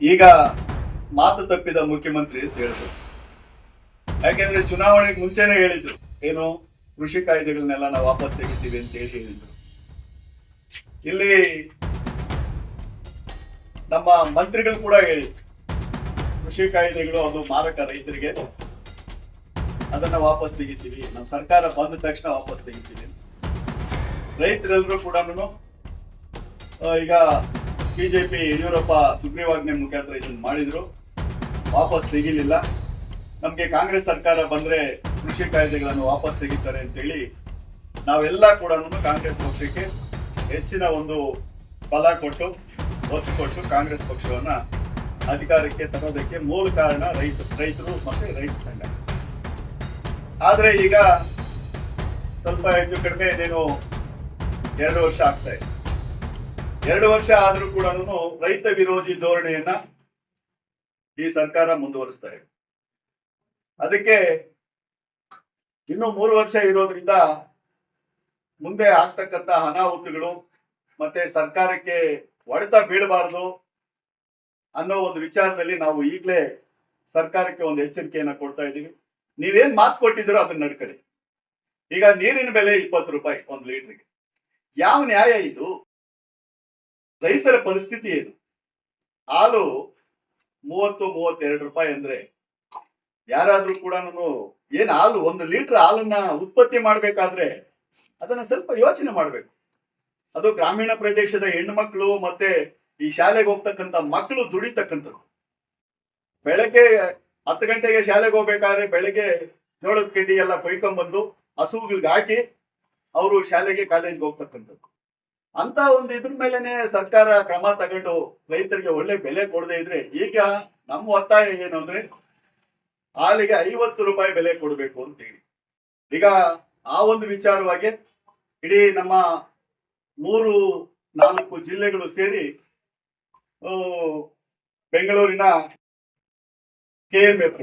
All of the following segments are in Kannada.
ಈಗ ಮಾತು ತಪ್ಪಿದ ಮುಖ್ಯಮಂತ್ರಿ ಅಂತ ಹೇಳಿದ್ರು ಯಾಕೆಂದ್ರೆ ಚುನಾವಣೆಗೆ ಮುಂಚೆನೆ ಹೇಳಿದ್ರು, ಏನು ಕೃಷಿ ಕಾಯ್ದೆಗಳನ್ನೆಲ್ಲ ನಾವು ವಾಪಸ್ ತೆಗಿತೀವಿ ಅಂತ ಹೇಳಿ ಹೇಳಿದ್ರು. ಇಲ್ಲಿ ನಮ್ಮ ಮಂತ್ರಿಗಳು ಕೂಡ ಹೇಳಿ ಕೃಷಿ ಕಾಯ್ದೆಗಳು ಅದು ಮಾರಕ ರೈತರಿಗೆ, ಅದನ್ನ ವಾಪಸ್ ತೆಗಿತೀವಿ, ನಮ್ಮ ಸರ್ಕಾರ ಬಂದ ತಕ್ಷಣ ವಾಪಸ್ ತೆಗಿತೀವಿ ರೈತರೆಲ್ಲರೂ ಕೂಡ ಈಗ ಬಿಜೆಪಿ ಯಡಿಯೂರಪ್ಪ ಸುಗ್ರೀವಾಜ್ಞೆ ಮುಖಾಂತರ ಇದನ್ನು ಮಾಡಿದ್ರು. ವಾಪಸ್ ತೆಗಿಲಿಲ್ಲ. ನಮಗೆ ಕಾಂಗ್ರೆಸ್ ಸರ್ಕಾರ ಬಂದರೆ ಕೃಷಿ ಕಾಯ್ದೆಗಳನ್ನು ವಾಪಸ್ ತೆಗಿತಾರೆ ಅಂತೇಳಿ ನಾವೆಲ್ಲ ಕೂಡ ಕಾಂಗ್ರೆಸ್ ಪಕ್ಷಕ್ಕೆ ಹೆಚ್ಚಿನ ಒಂದು ಬಲ ಕೊಟ್ಟು, ಒತ್ತು ಕೊಟ್ಟು ಕಾಂಗ್ರೆಸ್ ಪಕ್ಷವನ್ನು ಅಧಿಕಾರಕ್ಕೆ ತರೋದಕ್ಕೆ ಮೂಲ ಕಾರಣ ರೈತ, ರೈತರು ಮತ್ತು ರೈತ ಸಂಘ. ಆದರೆ ಈಗ ಸ್ವಲ್ಪ ಹೆಚ್ಚು ಕಡಿಮೆ ನೀನು ಎರಡು ವರ್ಷ ಆಗ್ತಾ ಇದೆ. ಎರಡು ವರ್ಷ ಆದರೂ ಕೂಡ ರೈತ ವಿರೋಧಿ ಧೋರಣೆಯನ್ನ ಈ ಸರ್ಕಾರ ಮುಂದುವರಿಸ್ತಾ ಇದೆ. ಅದಕ್ಕೆ ಇನ್ನು ಮೂರು ವರ್ಷ ಇರೋದ್ರಿಂದ ಮುಂದೆ ಆಗ್ತಕ್ಕಂತ ಅನಾಹುತಗಳು ಮತ್ತೆ ಸರ್ಕಾರಕ್ಕೆ ಹೊಡೆತ ಬೀಳಬಾರದು ಅನ್ನೋ ಒಂದು ವಿಚಾರದಲ್ಲಿ ನಾವು ಈಗಲೇ ಸರ್ಕಾರಕ್ಕೆ ಒಂದು ಎಚ್ಚರಿಕೆಯನ್ನು ಕೊಡ್ತಾ ಇದ್ದೀವಿ. ನೀವೇನ್ ಮಾತು ಕೊಟ್ಟಿದ್ದೀರೋ ಅದನ್ನ ನಡ್ಕೊಳ್ಳಿ. ಈಗ ನೀರಿನ ಬೆಲೆ ಇಪ್ಪತ್ತು ರೂಪಾಯಿ ಒಂದು ಲೀಟ್ರಿಗೆ. ಯಾವ ನ್ಯಾಯ ಇದು? ರೈತರ ಪರಿಸ್ಥಿತಿ ಏನು? ಹಾಲು ಮೂವತ್ತು, ಮೂವತ್ತೆರಡು ರೂಪಾಯಿ ಅಂದ್ರೆ ಯಾರಾದ್ರೂ ಕೂಡ ಏನ್ ಹಾಲು, ಒಂದು ಲೀಟರ್ ಹಾಲನ್ನ ಉತ್ಪತ್ತಿ ಮಾಡ್ಬೇಕಾದ್ರೆ ಅದನ್ನ ಸ್ವಲ್ಪ ಯೋಚನೆ ಮಾಡ್ಬೇಕು. ಅದು ಗ್ರಾಮೀಣ ಪ್ರದೇಶದ ಹೆಣ್ಮಕ್ಳು ಮತ್ತೆ ಈ ಶಾಲೆಗೆ ಹೋಗ್ತಕ್ಕಂಥ ಮಕ್ಕಳು ದುಡಿತಕ್ಕಂಥದ್ದು. ಬೆಳಗ್ಗೆ ಹತ್ತು ಗಂಟೆಗೆ ಶಾಲೆಗೆ ಹೋಗ್ಬೇಕಾದ್ರೆ ಬೆಳಗ್ಗೆ ಜೋಳದ ಕಡ್ಡಿ ಎಲ್ಲ ಕೊಯ್ಕೊಂಡ್ಬಂದು ಹಸುಗಳಿಗೆ ಹಾಕಿ ಅವರು ಶಾಲೆಗೆ, ಕಾಲೇಜ್ಗೆ ಹೋಗ್ತಕ್ಕಂಥದ್ದು. ಅಂತ ಒಂದು ಇದ್ರ ಮೇಲೆನೆ ಸರ್ಕಾರ ಕ್ರಮ ತಗೊಂಡು ರೈತರಿಗೆ ಒಳ್ಳೆ ಬೆಲೆ ಕೊಡದೆ ಇದ್ರೆ ಈಗ ನಮ್ಮ ಒತ್ತಾಯ ಏನು ಅಂದ್ರೆ ಹಾಲಿಗೆ ಐವತ್ತು ರೂಪಾಯಿ ಬೆಲೆ ಕೊಡಬೇಕು ಅಂತ ಹೇಳಿ. ಈಗ ಆ ಒಂದು ವಿಚಾರವಾಗಿ ಇಡೀ ನಮ್ಮ ಮೂರು ನಾಲ್ಕು ಜಿಲ್ಲೆಗಳು ಸೇರಿ ಬೆಂಗಳೂರಿನ ಕೆ ಎಂ ಎಫ್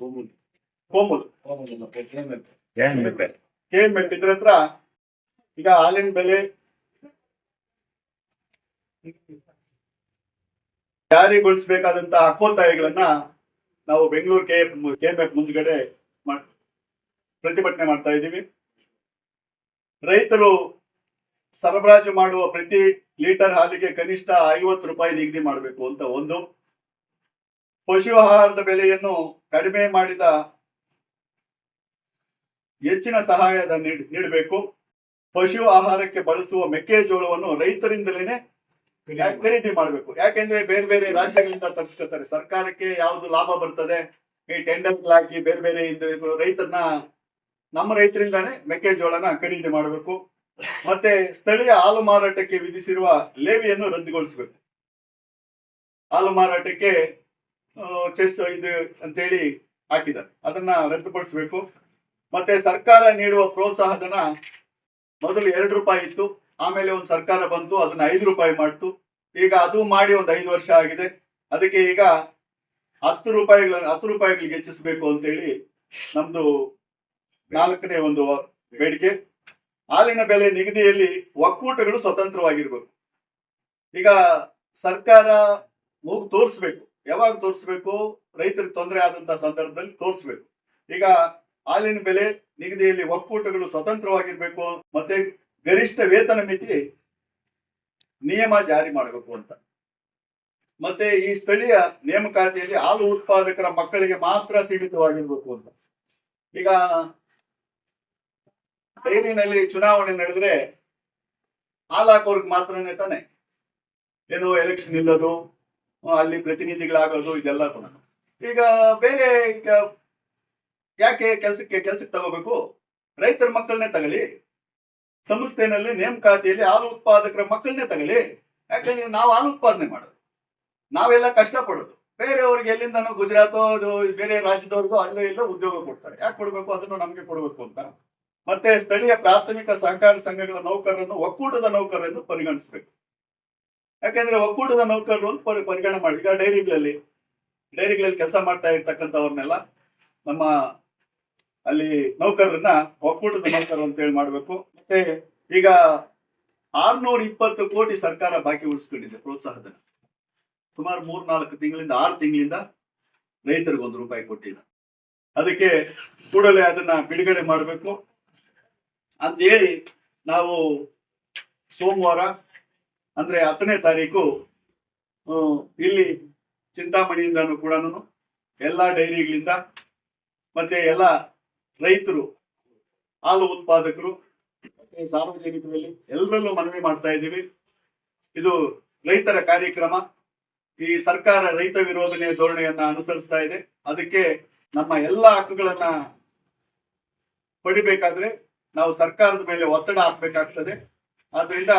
ಕೋಮುಲ್. ಕೆ ಇದ್ರ ಹತ್ರ ಈಗ ಹಾಲಿನ ಬೆಲೆ ಜಾರಿಗೊಳಿಸಬೇಕಾದಂತಹ ಹಕ್ಕೋತ್ತಾಯಗಳನ್ನ ನಾವು ಬೆಂಗಳೂರು ಕೆ ಕೆ ಎಂ ಮುಂದ್ಗಡೆ ಪ್ರತಿಭಟನೆ ಮಾಡ್ತಾ ಇದ್ದೀವಿ. ರೈತರು ಸರಬರಾಜು ಮಾಡುವ ಪ್ರತಿ ಲೀಟರ್ ಹಾಲಿಗೆ ಕನಿಷ್ಠ ಐವತ್ತು ರೂಪಾಯಿ ನಿಗದಿ ಮಾಡಬೇಕು ಅಂತ ಒಂದು. ಪಶು ಆಹಾರದ ಬೆಲೆಯನ್ನು ಕಡಿಮೆ ಮಾಡಿದ ಹೆಚ್ಚಿನ ಸಹಾಯದ ನೀಡ್- ನೀಡಬೇಕು. ಪಶು ಆಹಾರಕ್ಕೆ ಬಳಸುವ ಮೆಕ್ಕೆಜೋಳವನ್ನು ರೈತರಿಂದಲೇ ಖರೀದಿ ಮಾಡಬೇಕು? ಯಾಕೆಂದ್ರೆ ಬೇರೆ ಬೇರೆ ರಾಜ್ಯಗಳಿಂದ ತರಿಸ್ಕೊತಾರೆ. ಸರ್ಕಾರಕ್ಕೆ ಯಾವ್ದು ಲಾಭ ಬರ್ತದೆ? ಈ ಟೆಂಡರ್ ಹಾಕಿ ಬೇರೆ ಬೇರೆ ಇದು ರೈತರನ್ನ ನಮ್ಮ ರೈತರಿಂದಾನೇ ಮೆಕ್ಕೆಜೋಳನ ಖರೀದಿ ಮಾಡಬೇಕು. ಮತ್ತೆ ಸ್ಥಳೀಯ ಹಾಲು ಮಾರಾಟಕ್ಕೆ ವಿಧಿಸಿರುವ ಲೇವಿಯನ್ನು ರದ್ದುಗೊಳಿಸಬೇಕು. ಹಾಲು ಮಾರಾಟಕ್ಕೆ ಚೆಸ್ ಇದು ಅಂತೇಳಿ ಹಾಕಿದ್ದಾರೆ. ಅದನ್ನ ರದ್ದುಪಡಿಸಬೇಕು. ಮತ್ತೆ ಸರ್ಕಾರ ನೀಡುವ ಪ್ರೋತ್ಸಾಹಧನ ಮೊದಲು ಎರಡು ರೂಪಾಯಿ ಇತ್ತು, ಆಮೇಲೆ ಒಂದು ಸರ್ಕಾರ ಬಂತು, ಅದನ್ನ ಐದು ರೂಪಾಯಿ ಮಾಡ್ತು. ಈಗ ಅದು ಮಾಡಿ ಒಂದು ಐದು ವರ್ಷ ಆಗಿದೆ. ಅದಕ್ಕೆ ಈಗ ಹತ್ತು ರೂಪಾಯಿಗಳ, ಹತ್ತು ರೂಪಾಯಿಗಳಿಗೆ ಹೆಚ್ಚಿಸಬೇಕು ಅಂತೇಳಿ ನಮ್ದು ನಾಲ್ಕನೇ ಒಂದು ಬೇಡಿಕೆ. ಹಾಲಿನ ಬೆಲೆ ನಿಗದಿಯಲ್ಲಿ ಒಕ್ಕೂಟಗಳು ಸ್ವತಂತ್ರವಾಗಿರ್ಬೇಕು. ಈಗ ಸರ್ಕಾರ ಮೂಗು ತೋರಿಸ್ಬೇಕು. ಯಾವಾಗ ತೋರಿಸ್ಬೇಕು? ರೈತರಿಗೆ ತೊಂದರೆ ಆದಂತ ಸಂದರ್ಭದಲ್ಲಿ ತೋರಿಸ್ಬೇಕು. ಈಗ ಹಾಲಿನ ಬೆಲೆ ನಿಗದಿಯಲ್ಲಿ ಒಕ್ಕೂಟಗಳು ಸ್ವತಂತ್ರವಾಗಿರ್ಬೇಕು ಮತ್ತೆ ಗರಿಷ್ಠ ವೇತನ ಮಿತಿ ನಿಯಮ ಜಾರಿ ಮಾಡಬೇಕು ಅಂತ. ಮತ್ತೆ ಈ ಸ್ಥಳೀಯ ನೇಮಕಾತಿಯಲ್ಲಿ ಹಾಲು ಉತ್ಪಾದಕರ ಮಕ್ಕಳಿಗೆ ಮಾತ್ರ ಸೀಮಿತವಾಗಿರ್ಬೇಕು ಅಂತ. ಈಗ ಡೈರಿನಲ್ಲಿ ಚುನಾವಣೆ ನಡೆದ್ರೆ ಹಾಲು ಮಾತ್ರನೇ ತಾನೆ. ಏನು ಎಲೆಕ್ಷನ್ ನಿಲ್ಲೋದು ಅಲ್ಲಿ ಪ್ರತಿನಿಧಿಗಳಾಗೋದು, ಇದೆಲ್ಲ ಕೂಡ. ಈಗ ಬೇರೆ ಈಗ ಯಾಕೆ ಕೆಲಸಕ್ಕೆ ಕೆಲಸಕ್ಕೆ ತಗೋಬೇಕು? ರೈತರ ಮಕ್ಕಳನ್ನೇ ತಗೊಳ್ಳಿ. ಸಂಸ್ಥೆನಲ್ಲಿ ನೇಮಕಾತಿಯಲ್ಲಿ ಹಾಲು ಉತ್ಪಾದಕರ ಮಕ್ಕಳನ್ನೇ ತಗೊಳ್ಳಿ. ಯಾಕಂದ್ರೆ ನಾವು ಹಾಲು ಉತ್ಪಾದನೆ ಮಾಡೋದು. ನಾವೆಲ್ಲ ಕಷ್ಟಪಡೋದು. ಬೇರೆಯವ್ರಿಗೆ ಎಲ್ಲಿಂದನೋ ಗುಜರಾತೋ ಬೇರೆ ರಾಜ್ಯದವ್ರಿಗೂ ಅಲ್ಲೇ ಇಲ್ಲೋ ಉದ್ಯೋಗ ಕೊಡ್ತಾರೆ. ಯಾಕೆ ಕೊಡಬೇಕು? ಅದನ್ನು ನಮಗೆ ಕೊಡಬೇಕು ಅಂತ. ಮತ್ತೆ ಸ್ಥಳೀಯ ಪ್ರಾಥಮಿಕ ಸಹಕಾರ ಸಂಘಗಳ ನೌಕರರನ್ನು ಒಕ್ಕೂಟದ ನೌಕರರೆಂದು ಪರಿಗಣಿಸಬೇಕು. ಯಾಕೆಂದ್ರೆ ಒಕ್ಕೂಟದ ನೌಕರರು ಅಂತ ಪರಿ- ಪರಿಗಣನೆ ಮಾಡಿ. ಈಗ ಡೈರಿಗಳಲ್ಲಿ ಡೈರಿಗಳಲ್ಲಿ ಕೆಲಸ ಮಾಡ್ತಾ ಇರ್ತಕ್ಕಂಥವ್ರನ್ನೆಲ್ಲ ನಮ್ಮ ಅಲ್ಲಿ ನೌಕರರನ್ನ ಒಕ್ಕೂಟದ ನೌಕರರು ಅಂತ ಹೇಳಿ ಮಾಡಬೇಕು. ಮತ್ತೆ ಈಗ ಆರ್ನೂರ ಇಪ್ಪತ್ತು ಕೋಟಿ ಸರ್ಕಾರ ಬಾಕಿ ಉಳಿಸ್ಕೊಂಡಿದೆ ಪ್ರೋತ್ಸಾಹಧನ ಸುಮಾರು ಮೂರ್ ನಾಲ್ಕು ತಿಂಗಳಿಂದ, ಆರು ತಿಂಗಳಿಂದ ರೈತರಿಗೆ ಒಂದು ರೂಪಾಯಿ ಕೊಟ್ಟಿಲ್ಲ. ಅದಕ್ಕೆ ಕೂಡಲೇ ಅದನ್ನ ಬಿಡುಗಡೆ ಮಾಡಬೇಕು. ಅಂತೇಳಿ ನಾವು ಸೋಮವಾರ, ಅಂದ್ರೆ ಹತ್ತನೇ ತಾರೀಕು ಇಲ್ಲಿ ಚಿಂತಾಮಣಿಯಿಂದನೂ ಕೂಡ ಎಲ್ಲ ಡೈರಿಗಳಿಂದ, ಮತ್ತೆ ಎಲ್ಲ ರೈತರು, ಹಾಲು ಉತ್ಪಾದಕರು, ಮತ್ತೆ ಸಾರ್ವಜನಿಕರಲ್ಲಿ ಎಲ್ಲರಲ್ಲೂ ಮನವಿ ಮಾಡ್ತಾ ಇದ್ದೀವಿ. ಇದು ರೈತರ ಕಾರ್ಯಕ್ರಮ. ಈ ಸರ್ಕಾರ ರೈತ ವಿರೋಧನೆ ಧೋರಣೆಯನ್ನ ಅನುಸರಿಸ್ತಾ ಇದೆ. ಅದಕ್ಕೆ ನಮ್ಮ ಎಲ್ಲ ಹಕ್ಕುಗಳನ್ನ ಪಡಿಬೇಕಾದ್ರೆ ನಾವು ಸರ್ಕಾರದ ಮೇಲೆ ಒತ್ತಡ ಹಾಕ್ಬೇಕಾಗ್ತದೆ. ಆದ್ರಿಂದ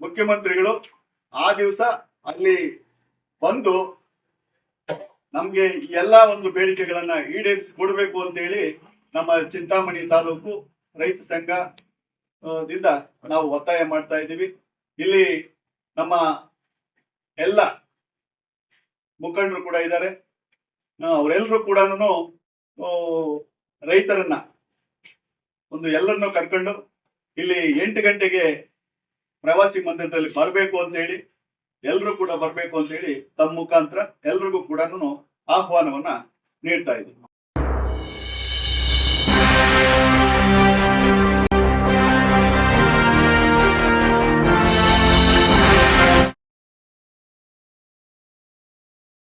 ಮುಖ್ಯಮಂತ್ರಿಗಳು ಆ ದಿವಸ ಅಲ್ಲಿ ಬಂದು ನಮ್ಗೆ ಎಲ್ಲಾ ಒಂದು ಬೇಡಿಕೆಗಳನ್ನ ಈಡೇರಿಸಿ ಕೊಡಬೇಕು ಅಂತೇಳಿ ನಮ್ಮ ಚಿಂತಾಮಣಿ ತಾಲೂಕು ರೈತ ಸಂಘ ದಿಂದ ನಾವು ಒತ್ತಾಯ ಮಾಡ್ತಾ ಇದ್ದೀವಿ. ಇಲ್ಲಿ ನಮ್ಮ ಎಲ್ಲ ಮುಖಂಡರು ಕೂಡ ಇದ್ದಾರೆ. ಅವರೆಲ್ಲರೂ ಕೂಡ ರೈತರನ್ನ ಒಂದು ಎಲ್ಲರನ್ನೂ ಕರ್ಕೊಂಡು ಇಲ್ಲಿ ಎಂಟು ಗಂಟೆಗೆ ಪ್ರವಾಸಿ ಮಂದಿರದಲ್ಲಿ ಬರಬೇಕು ಅಂತ ಹೇಳಿ ಎಲ್ಲರೂ ಕೂಡ ಬರಬೇಕು ಅಂತ ಹೇಳಿ ತಮ್ಮ ಮುಖಾಂತರ ಎಲ್ರಿಗೂ ಕೂಡ ಆಹ್ವಾನವನ್ನ ನೀಡ್ತಾ ಇದ್ದೀವಿ